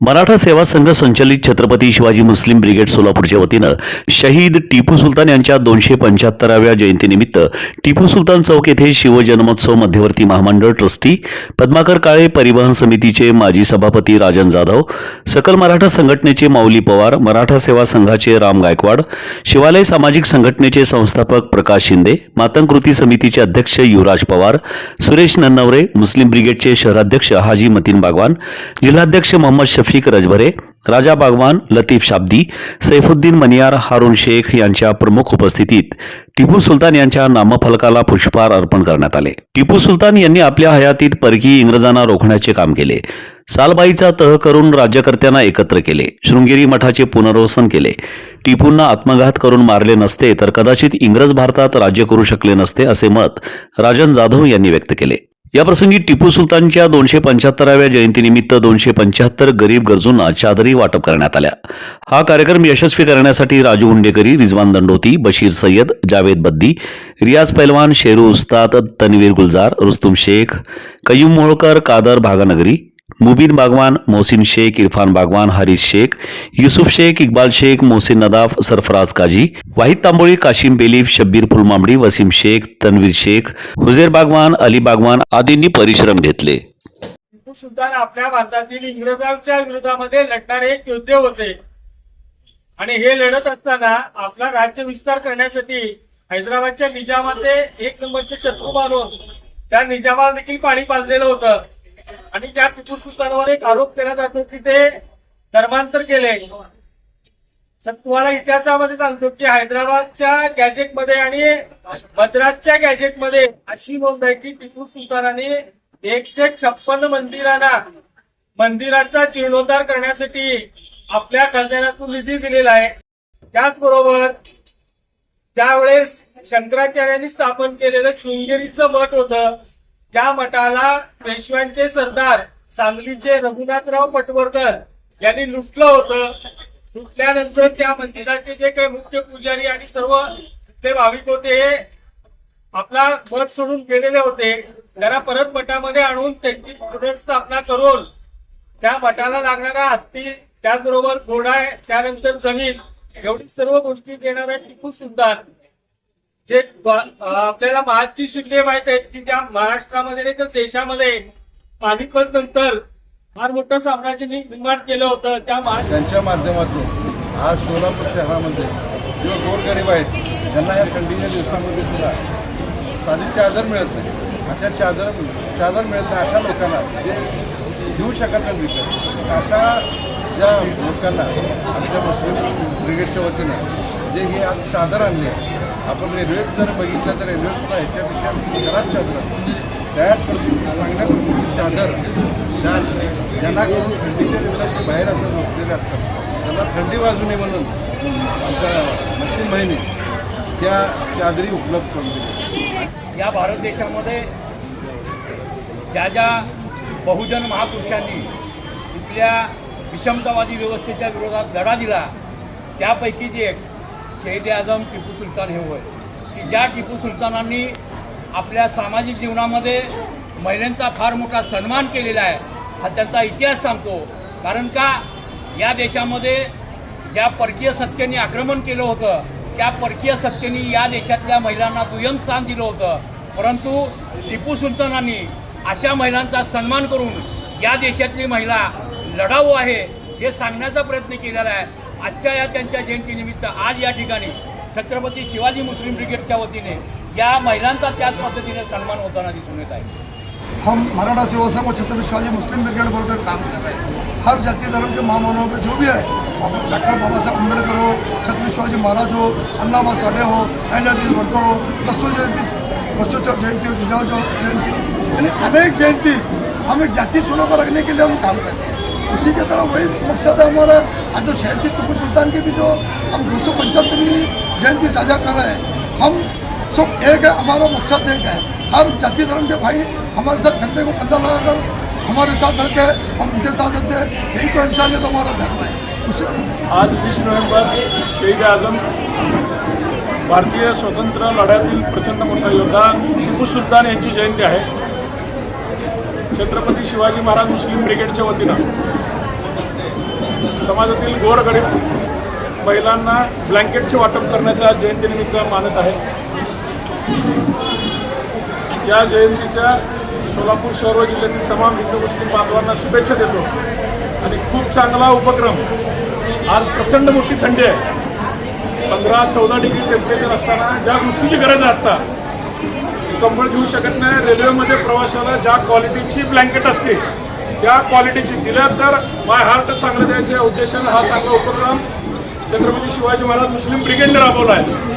मराठा सेवा संघ संचलित छत्रपती शिवाजी मुस्लिम ब्रिगेड सोलापूरच्या वतीनं शहीद टिपू सुलतान यांच्या दोनशे पंच्याहत्तराव्या जयंतीनिमित्त टिपू सुलतान चौक येथे शिवजन्मोत्सव मध्यवर्ती महामंडळ ट्रस्टी पद्माकर काळे परिवहन समितीचे माजी सभापती राजन जाधव सकल मराठा संघटनेचे माऊली पवार मराठा सेवा संघाचे राम गायकवाड शिवालय सामाजिक संघटनेचे संस्थापक प्रकाश शिंदे मातंग कृती समितीचे अध्यक्ष युवराज पवार सुरेश नन्नवरे मुस्लिम ब्रिगेडचे शहराध्यक्ष हाजी मतीन बागवान जिल्हाध्यक्ष मोहम्मद शफीक रजभरे राजा बागवान लतीफ शाब्दी सैफुद्दीन मनियार हारून शेख यांच्या प्रमुख उपस्थितीत टिपू सुलतान यांच्या नामफलकाला पुष्पहार अर्पण करण्यात आले. टिपू सुलतान यांनी आपल्या हयातीत परकीय इंग्रजांना रोखण्याचे काम केले. सालबाईचा तह करून राज्यकर्त्यांना एकत्र केले. शृंगेरी मठाचे पुनर्वसन केले. टिपूंना आत्मघात करून मारले नसते तर कदाचित इंग्रज भारतात राज्य करू शकले नसते असे मत राजन जाधव यांनी व्यक्त केले. याप्रसंगी टिपू सुलतानच्या दोनशे पंच्याहत्तराव्या जयंतीनिमित्त दोनशे पंच्याहत्तर गरीब गरजूंना चादरी वाटप करण्यात आल्या. हा कार्यक्रम यशस्वी करण्यासाठी राजू हुंडेकरी रिजवान दंडोती बशीर सय्यद जावेद बद्दी रियाज पैलवान शेरू उस्ताद तनवीर गुलजार रुस्तुम शेख कयूम मोहोळकर कादर भागानगरी मुबीन बागवान मोहसिन शेख इरफान बागवान हरीश शेख युसुफ शेख इक्बाल शेख मोहसिन नदाफ सरफराज काजी वाहिद तांबोळी काशिम बेलीफ शब्बीर फुलमांबडी वसीम शेख तन्वीर शेख हुजेर बागवान अली बागवान आदींनी परिश्रम घेतले. सुद्धा सुलतान आपल्या भारतातील इंग्रजांच्या विरोधामध्ये लढणारे एक योद्धे होते. आणि हे लढत असताना आपला राज्य विस्तार करण्यासाठी हैदराबादच्या निजामाचे एक नंबरचे शत्रू मानून त्या निजामाला देखील पाणी पाजलेलं होतं. आणि त्या टिपू सुलतानवर एक आरोप केला जातो की ते धर्मांतर केले. तुम्हाला इतिहासामध्ये सांगतो की हैदराबादच्या गॅजेटमध्ये आणि मद्रासच्या गॅजेटमध्ये अशी नोंद आहे की टिपू सुलतानाने एकशे छप्पन मंदिरांना मंदिराचा जीर्णोद्धार करण्यासाठी आपल्या खजान्यातून निधी दिलेला आहे. त्याचबरोबर त्यावेळेस शंकराचार्यांनी स्थापन केलेलं शृंगेरीचं मठ होतं. त्या मठाला पेशव्यांचे सरदार सांगलीचे रघुनाथराव पटवर्धन यांनी लुटलं होतं. लुटल्यानंतर त्या मंदिराचे जे काही मुख्य पुजारी आणि सर्व ते भाविक होते हे आपला मठ सोडून गेलेले होते. त्यांना परत मठामध्ये आणून त्यांची पुनर्स्थापना करून त्या मठाला लागणारा हत्ती त्याचबरोबर घोडा त्यानंतर जमीन एवढी सर्व गोष्टी देणारा टिपू सुलतान जे आपल्याला महादजी शिल्ले माहीत आहेत की त्या महाराष्ट्रामध्ये नाही तर देशामध्ये पानिपत नंतर फार मोठं साम्राज्य निर्माण केलं होतं. त्या त्यांच्या माध्यमातून आज सोलापूर शहरामध्ये जे गोरगरीब आहेत त्यांना या थंडीच्या दिवसामध्ये सुद्धा साधी चादर मिळत नाही. अशा चादर चादर मिळत नाही अशा लोकांना जे देऊ शकत नाही विकत अशा ज्या लोकांना आमच्या मुस्लिम ब्रिगेडच्या वतीनं जे ही आज चादर आणली आहे आपण रेल्वेत जर बघितलं तर रेल्वेत सुद्धा ह्याच्यापेक्षा घरात म्हणजे चादर त्यात चांगल्या प्रकारची चादर. शाल ज्यांना करून थंडीच्या दिवसात बाहेर असं झोपलेले असतात. त्यांना थंडी वाजू नये म्हणून आमच्या नक्की महिने त्या चादरी उपलब्ध करून दिल्या. या भारत देशामध्ये ज्या ज्या बहुजन महापुरुषांनी इथल्या विषमतावादी व्यवस्थेच्या विरोधात लढा दिला त्यापैकीच एक शहीद आझम टिपू सुलतान हे होय की ज्या टिपू सुलतानांनी आपल्या सामाजिक जीवनामध्ये महिलांचा फार मोठा सन्मान केलेला आहे हा त्यांचा इतिहास सांगतो. कारण का या देशामध्ये ज्या परकीय सत्तेने आक्रमण केलं होतं त्या परकीय सत्तेने या देशातल्या महिलांना दुय्यम स्थान दिलं होतं. परंतु टिपू सुलतानांनी अशा महिलांचा सन्मान करून या देशातली महिला लढाऊ आहे हे सांगण्याचा प्रयत्न केलेला आहे. आजच्या या त्यांच्या जयंतीनिमित्त आज या ठिकाणी छत्रपती शिवाजी मुस्लिम ब्रिगेडच्या वतीने या महिलांचा त्याच पद्धतीने सन्मान होताना दिसून येत आहे. हम मराठा सेवा संघ छत्रपति शिवाजी मुस्लिम ब्रिगेड बोलकर काम कर रहे हैं। हर जाति धर्म के महामानव पर जो भी है डॉक्टर बाबा साहब अम्बेडकर हो छत्रपति शिवाजी महाराज हो अन्नाबा साडे हो अहिल्यादेवी होळकर हो बसव जयंती बसवेश्वर जयंती हो जिजाऊ जयंती यानी अनेक जयंती हम एक जाति सुनो को रखने के लिए हम काम करते हैं। उसी के तरह वही मकसद है हमारा। आज जो शहीद टिप्पू सुल्तान की भी जो हम दो सौ पचहत्तरवीं जयंती साझा कर रहे हैं हम सब एक है हमारा मकसद एक है। हर जाति धर्म के भाई हमारे साथ कंधे को कंधा लगाकर हमारे साथ रहते हैं हम उनके साथ रहते हैं। यही तो इंसानियत हमारा धर्म है। उसी आज बीस नोव्हेंबर शहीद आजम भारतीय स्वतंत्र लढ्यातील प्रचंड मोठा योद्धा टिपू सुलतान यांची जयंती आहे. छत्रपती शिवाजी महाराज मुस्लिम ब्रिगेडच्या वतीनं समाजातील गोरगरीब महिलांना ब्लँकेटचे वाटप करण्याचा जयंतीनिमित्त मानस आहे. या जयंतीच्या सोलापूर शहर व जिल्ह्यातील तमाम हिंदू मुस्लिम बांधवांना शुभेच्छा देतो. आणि खूप चांगला उपक्रम. आज प्रचंड मोठी थंडी आहे. पंधरा चौदा डिग्री टेम्परेचर असताना ज्या गोष्टीची गरज आहे आत्ता कंबळ घेऊ शकत नाही. रेल्वेमध्ये प्रवाशाला ज्या क्वालिटीची ब्लँकेट असते त्या क्वालिटीची दिल्या तर माय हार्ट चांगलं द्यायच्या उद्देशानं हा चांगला उपक्रम छत्रपती शिवाजी महाराज मुस्लिम ब्रिगेडने राबवला आहे.